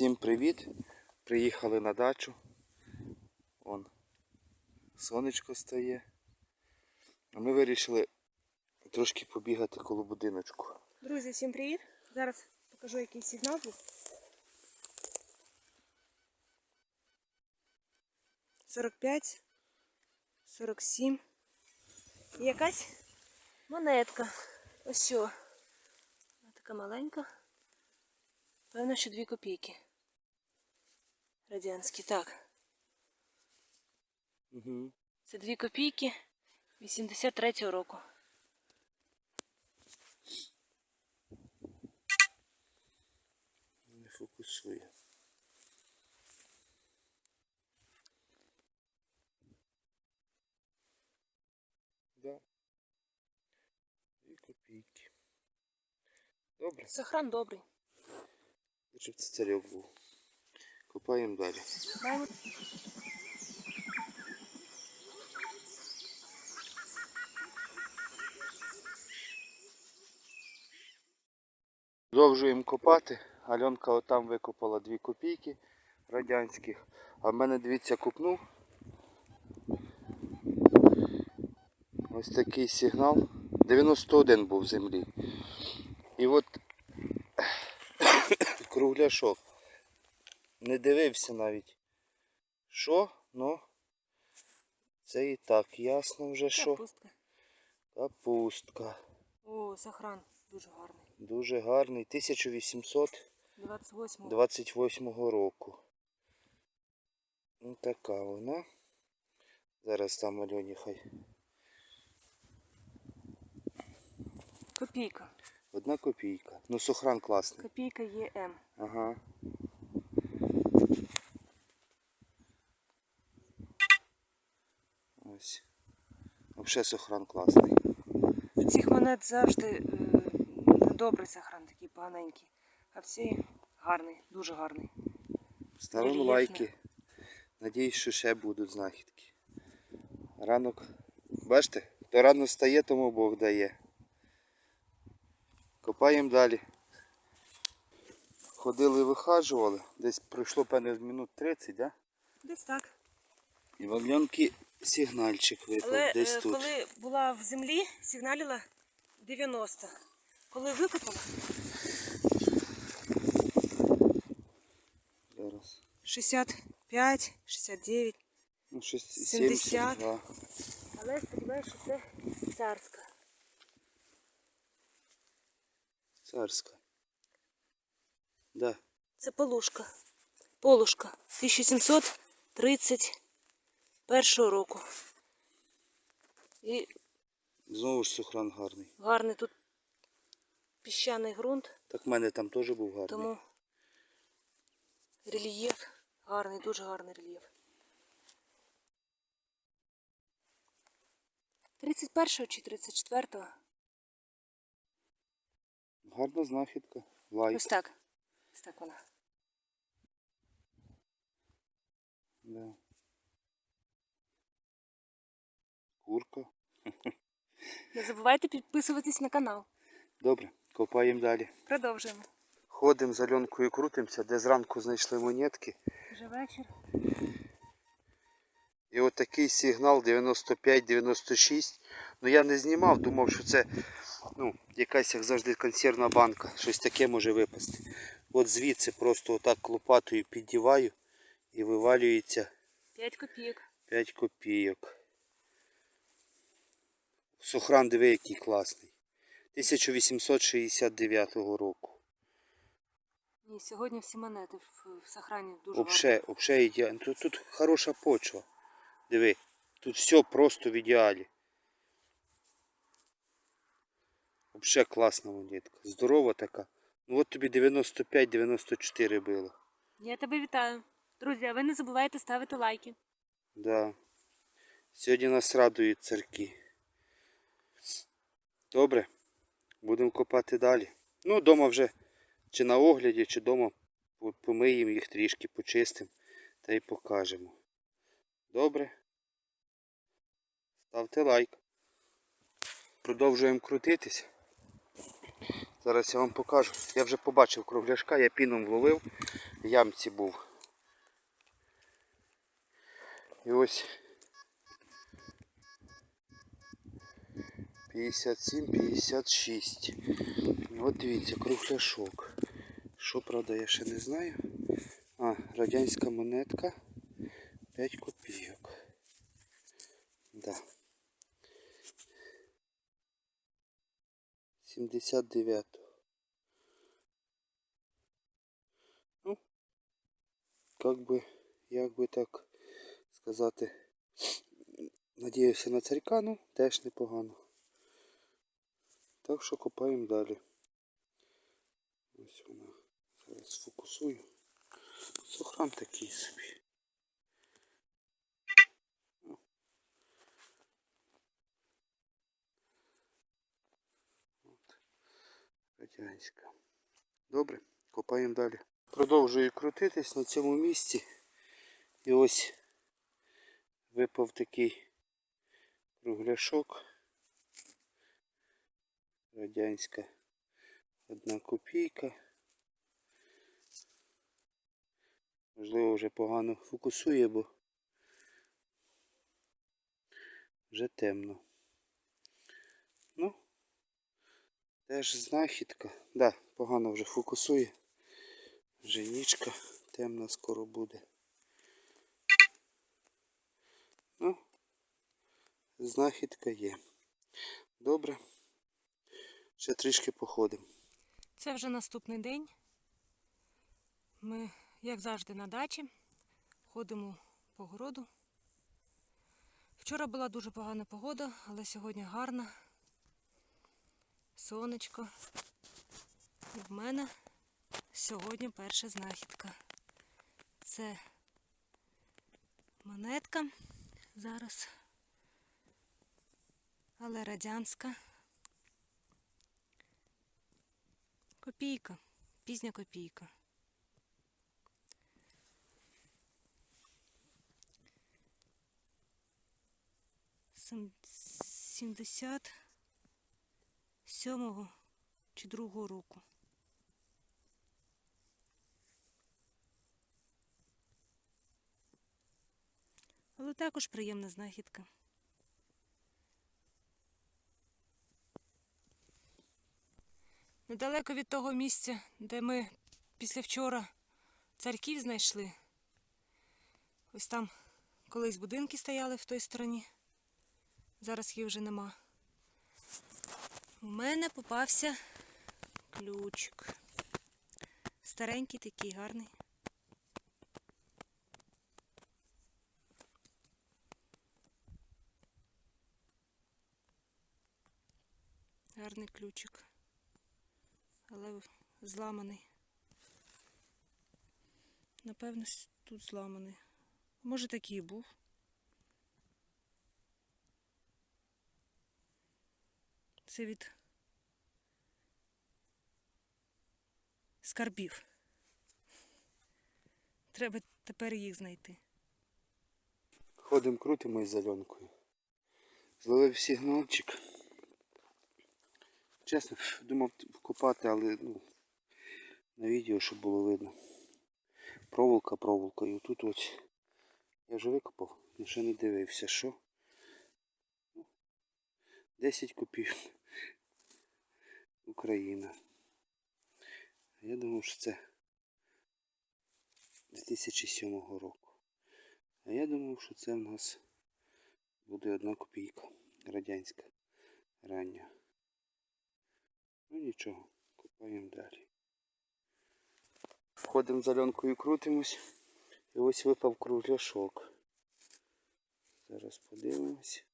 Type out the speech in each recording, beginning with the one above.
Всім привіт! Приїхали на дачу. Вон сонечко стає. Ми вирішили трошки побігати коло будиночку. Друзі, всім привіт! Зараз покажу, який сигнал був. Сорок п'ять, сорок сім. І якась монетка. Ось. Вона така маленька. Певно, що дві копійки. Радянські, так. Угу. Це дві копійки 83-го року. Не фокусує. Да. Дві копійки. Добре. Сохран добрий. Лучше б це царьок був. Копаємо далі. Продовжуємо копати. Альонка отам викопала 2 копійки радянських. А в мене, дивіться, купнув. Ось такий сигнал. 91 був в землі. І от кругляшок. Не дивився навіть. Що? Ну, це і так ясно вже що. Капустка. Капустка. О, сохран дуже гарний. Дуже гарний. 1828 28 року. Ну така вона. Зараз там Альоні хай. копійка. Одна копійка. Ну сохран класний. Копійка ЄМ. Ага. Ось. Взагалі сохран класний. У цих монет завжди е, добрий сохран, такий поганенький. А всі гарний, дуже гарний. Ставимо лайки. Надіюсь, що ще будуть знахідки. Ранок. Бачите, хто рано стає, тому Бог дає. Копаємо далі. Ходили, вихажували. Десь пройшло певне минут 30, да? Десь так. І в Альонки сигнальчик випав Але десь е, тут. коли була в землі, сигналила 90. Коли викопала, Зараз. 65, 69. Ну, щось 70. 72. Але я сподіваюся, що це царська. Царська. Да. Це полушка. Полушка 1731 року. І Знову ж сохран гарний. гарний тут піщаний ґрунт, Так в мене там теж був гарний. тому рельєф гарний, дуже гарний рельєф. 31 чи 34 Гарна знахідка. Лайк. Ось так. Ось так вона. Да. Курка. Не забувайте підписуватись на канал. Добре, копаємо далі. Продовжуємо. Ходимо з Альонкою крутимося, де зранку знайшли монетки. Вже вечір. І от такий сигнал 95-96. Ну я не знімав, думав, що це ну, якась, як завжди, консервна банка. Щось таке може випасти. От звідси просто отак лопатою піддіваю і вивалюється 5 копійок. 5 копійок. Сохран диви, який класний. 1869 року. Ні, сьогодні всі монети в, в сохрані дуже Вообще, вообще ідеально. Тут, тут хороша почва. Диви, тут все просто в ідеалі. Вообще класна монетка. Здорова така. Ну от тобі 95-94 було. Я тебе вітаю. Друзі, а ви не забувайте ставити лайки. Да. Сьогодні нас радують царки. Добре. Будемо копати далі. Ну, вдома вже чи на огляді, чи вдома помиємо їх трішки, почистимо та й покажемо. Добре. Ставте лайк. Продовжуємо крутитись. Зараз я вам покажу. Я вже побачив кругляшка, я піном вловив. в ямці був. І ось 57-56. От дивіться, кругляшок. Що, правда, я ще не знаю. А, радянська монетка 5 копійок. Да. 79. Ну, как би, як би так сказати, надіюся на царька, ну, теж непогано. Так що копаємо далі. Ось вона. Зараз сфокусую. Сохран такий собі. От. Радянська. Добре, копаємо далі. Продовжую крутитись на цьому місці. І ось випав такий кругляшок. Радянська одна копійка. Можливо, вже погано фокусує, бо вже темно. Ну, теж знахідка. Да, погано вже фокусує. Вже нічка темна скоро буде. Ну, знахідка є. Добре. Ще трішки походимо. Це вже наступний день. Ми, як завжди, на дачі. Ходимо по городу. Вчора була дуже погана погода, але сьогодні гарна. Сонечко. І в мене сьогодні перша знахідка. Це монетка зараз. Але радянська. Копійка. Пізня копійка. Сімдесят сьомого чи другого року. Але також приємна знахідка. Недалеко від того місця, де ми після вчора царьків знайшли. Ось там колись будинки стояли в той стороні. Зараз їх вже нема. У мене попався ключик. Старенький такий гарний. Гарний ключик. Але зламаний. Напевно, тут зламаний. Може такий був. Це від скарбів. Треба тепер їх знайти. Ходимо, крутимо із зеленкою. Зловив сигналчик. Чесно, думав копати, але ну, на відео, щоб було видно. Проволока проволокою. Тут ось я вже викопав, але не дивився, що. Ну, 10 копійок. Україна. Я думав, що це 2007 року. А я думав, що це в нас буде одна копійка радянська рання. Ну нічого, копаємо далі. Входимо за льонкою крутимось. І ось випав кругляшок. Зараз подивимось.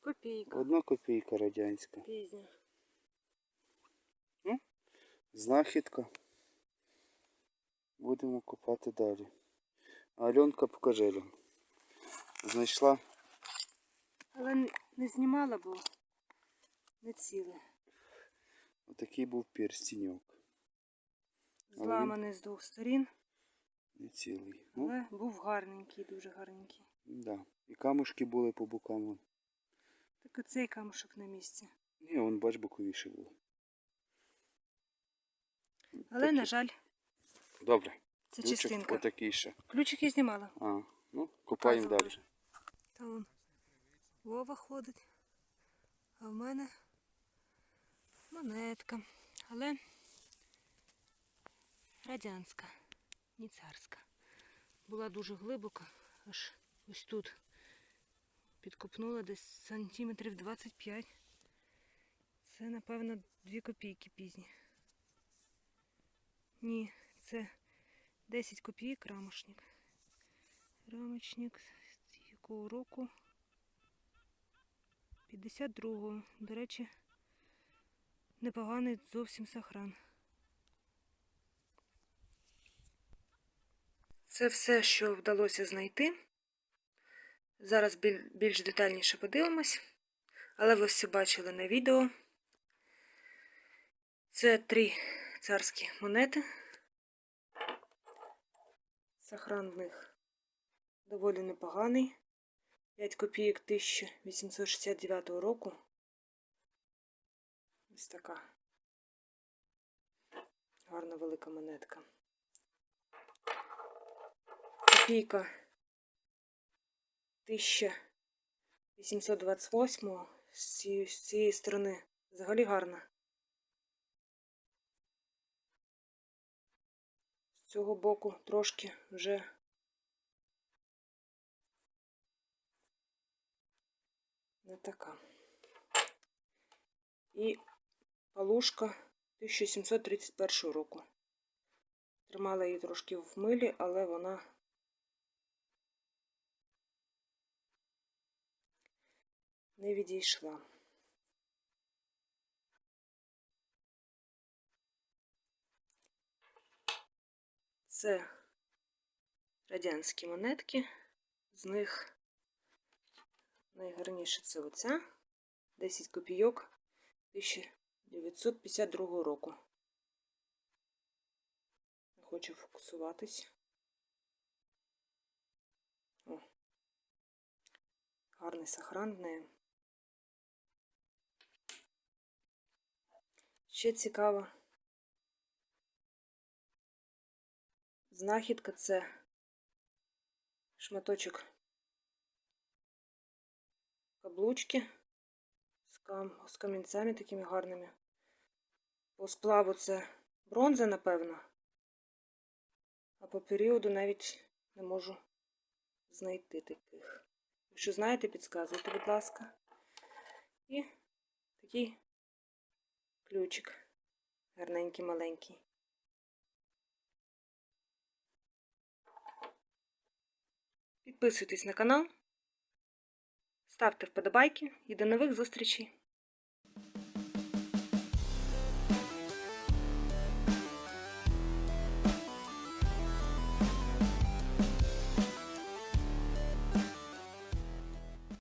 Копійка. Одна копійка радянська. Пізня. Знахідка. Будемо копати далі. А Альонка покажи Альон. Знайшла Але не знімала, бо не ціле. отакий був перстіньок. Зламаний з двох сторін, Не цілий. Ну, але був гарненький, дуже гарненький. да. І камушки були по бокам. Так оцей камушок на місці. Ні, он бач боковіше було. Але, Такі. на жаль, Добре. це Ключик частинка. Отакий ще. Ключик я знімала. А, ну, копаємо далі. Та он Вова ходить. А в мене монетка. Але радянська, не царська. Була дуже глибока, аж ось тут. Підкопнула десь сантиметрів 25. Це, напевно, 2 копійки пізні. Ні, це 10 копійок рамошник. Рамочник з якого року? 52-го. До речі, непоганий зовсім сохран. Це все, що вдалося знайти. Зараз більш детальніше подивимось, але ви все бачили на відео. Це три царські монети. Сохран в них доволі непоганий. 5 копійок 1869 року. Ось така гарна велика монетка. Копійка 1828 з цієї, сторони взагалі гарна. З цього боку трошки вже не така. І палушка 1731 року. Тримала її трошки в милі, але вона не відійшла. Це радянські монетки. З них найгарніше це оця 10 копійок 1952 року. Не Хочу фокусуватись. О, гарний сохран в. Ще цікаво. Знахідка це шматочок каблучки з, кам... з камінцями такими гарними. По сплаву це бронза, напевно. А по періоду навіть не можу знайти таких. Якщо знаєте, підказуйте, будь ласка. І такий ключик. Гарненький, маленький. Підписуйтесь на канал, ставте вподобайки і до нових зустрічей!